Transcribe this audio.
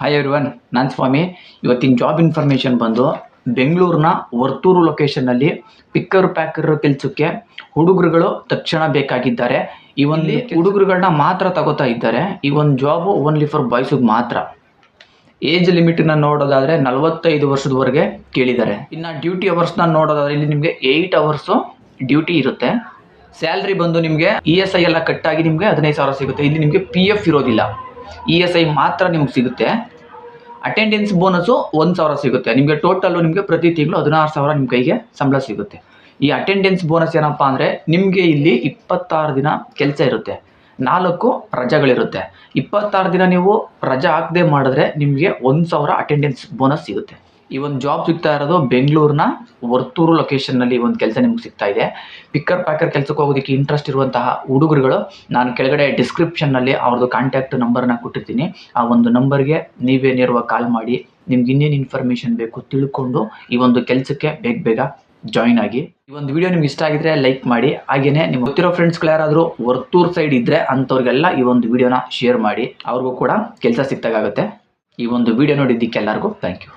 Hi everyone ನಾನು ಸ್ವಾಮಿ ಇವತ್ತಿನ job information ಬಂದು ಬೆಂಗಳೂರಿನ ವರ್ತೂರು ಲೊಕೇಶನ್ನಲ್ಲಿ ಪಿಕ್ಕರ್ ಪ್ಯಾಕರ್ ಕೆಲಸಕ್ಕೆ ಹುಡುಗರುಗಳು ತಕ್ಷಣ ಬೇಕಾಗಿದ್ದಾರೆ. ಈ ಒಂದು ಹುಡುಗರುಗಳನ್ನ ಮಾತ್ರ ತಗೋತಾ ಇದ್ದಾರೆ. ಈ ಒಂದು ಜಾಬು ಓನ್ಲಿ ಫಾರ್ ಬಾಯ್ಸಿಗೆ ಮಾತ್ರ. ಏಜ್ ಲಿಮಿಟ್ನ ನೋಡೋದಾದರೆ ನಲವತ್ತೈದು ವರ್ಷದವರೆಗೆ ಕೇಳಿದ್ದಾರೆ. ಇನ್ನು ಡ್ಯೂಟಿ ಅವರ್ಸ್ನ ನೋಡೋದಾದ್ರೆ ಇಲ್ಲಿ ನಿಮಗೆ ಏಯ್ಟ್ ಅವರ್ಸು ಡ್ಯೂಟಿ ಇರುತ್ತೆ. ಸ್ಯಾಲ್ರಿ ಬಂದು ನಿಮಗೆ ಇ ಎಸ್ ಐ ಎಲ್ಲ ಕಟ್ಟಾಗಿ ನಿಮಗೆ ಹದಿನೈದು ಸಾವಿರ ಸಿಗುತ್ತೆ. ಇಲ್ಲಿ ನಿಮಗೆ ಪಿ ಎಫ್ ಇರೋದಿಲ್ಲ. ಇ ಎಸ್ ಐ ಮಾತ್ರ ನಿಮ್ಗೆ ಸಿಗುತ್ತೆ. ಅಟೆಂಡೆನ್ಸ್ ಬೋನಸ್ಸು ಒಂದು ಸಾವಿರ ಸಿಗುತ್ತೆ. ನಿಮಗೆ ಟೋಟಲ್ಲು ನಿಮಗೆ ಪ್ರತಿ ತಿಂಗಳು ಹದಿನಾರು ಸಾವಿರ ನಿಮ್ಮ ಕೈಗೆ ಸಂಬಳ ಸಿಗುತ್ತೆ. ಈ ಅಟೆಂಡೆನ್ಸ್ ಬೋನಸ್ ಏನಪ್ಪ ಅಂದರೆ ನಿಮಗೆ ಇಲ್ಲಿ ಇಪ್ಪತ್ತಾರು ದಿನ ಕೆಲಸ ಇರುತ್ತೆ. ನಾಲ್ಕು ರಜೆಗಳಿರುತ್ತೆ. ಇಪ್ಪತ್ತಾರು ದಿನ ನೀವು ರಜೆ ಹಾಕದೆ ಮಾಡಿದ್ರೆ ನಿಮಗೆ ಒಂದು ಸಾವಿರ ಅಟೆಂಡೆನ್ಸ್ ಬೋನಸ್ ಸಿಗುತ್ತೆ. ಈ ಒಂದು ಜಾಬ್ ಸಿಗ್ತಾ ಇರೋದು ಬೆಂಗಳೂರಿನ ವರ್ತೂರು ಲೊಕೇಶನ್ನಲ್ಲಿ ಒಂದು ಕೆಲಸ ನಿಮ್ಗೆ ಸಿಗ್ತಾ ಇದೆ. ಪಿಕ್ಕರ್ ಪ್ಯಾಕರ್ ಕೆಲಸಕ್ಕೆ ಹೋಗೋದಕ್ಕೆ ಇಂಟ್ರೆಸ್ಟ್ ಇರುವಂತಹ ಹುಡುಗರುಗಳು, ನಾನು ಕೆಳಗಡೆ ಡಿಸ್ಕ್ರಿಪ್ಷನ್ನಲ್ಲಿ ಅವ್ರದ್ದು ಕಾಂಟ್ಯಾಕ್ಟ್ ನಂಬರ್ನ ಕೊಟ್ಟಿರ್ತೀನಿ. ಆ ಒಂದು ನಂಬರ್ಗೆ ನೀವೇ ನೇರವಾಗಿ ಕಾಲ್ ಮಾಡಿ, ನಿಮ್ಗೆ ಇನ್ನೇನು ಇನ್ಫಾರ್ಮೇಷನ್ ಬೇಕು ತಿಳ್ಕೊಂಡು ಈ ಒಂದು ಕೆಲಸಕ್ಕೆ ಬೇಗ ಬೇಗ ಜಾಯಿನ್ ಆಗಿ. ಈ ಒಂದು ವಿಡಿಯೋ ನಿಮ್ಗೆ ಇಷ್ಟ ಆಗಿದ್ರೆ ಲೈಕ್ ಮಾಡಿ, ಹಾಗೇನೆ ನಿಮ್ಮ ಗೊತ್ತಿರೋ ಫ್ರೆಂಡ್ಸ್ಗಳು ಯಾರಾದರೂ ವರ್ತೂರ್ ಸೈಡ್ ಇದ್ರೆ ಅಂಥವ್ರಿಗೆಲ್ಲ ಈ ಒಂದು ವಿಡಿಯೋನ ಶೇರ್ ಮಾಡಿ, ಅವ್ರಿಗೂ ಕೂಡ ಕೆಲಸ ಸಿಕ್ತಾಗುತ್ತೆ ಈ ಒಂದು ವಿಡಿಯೋ ನೋಡಿದ್ದಕ್ಕೆ ಎಲ್ಲರಿಗೂ ಥ್ಯಾಂಕ್ ಯು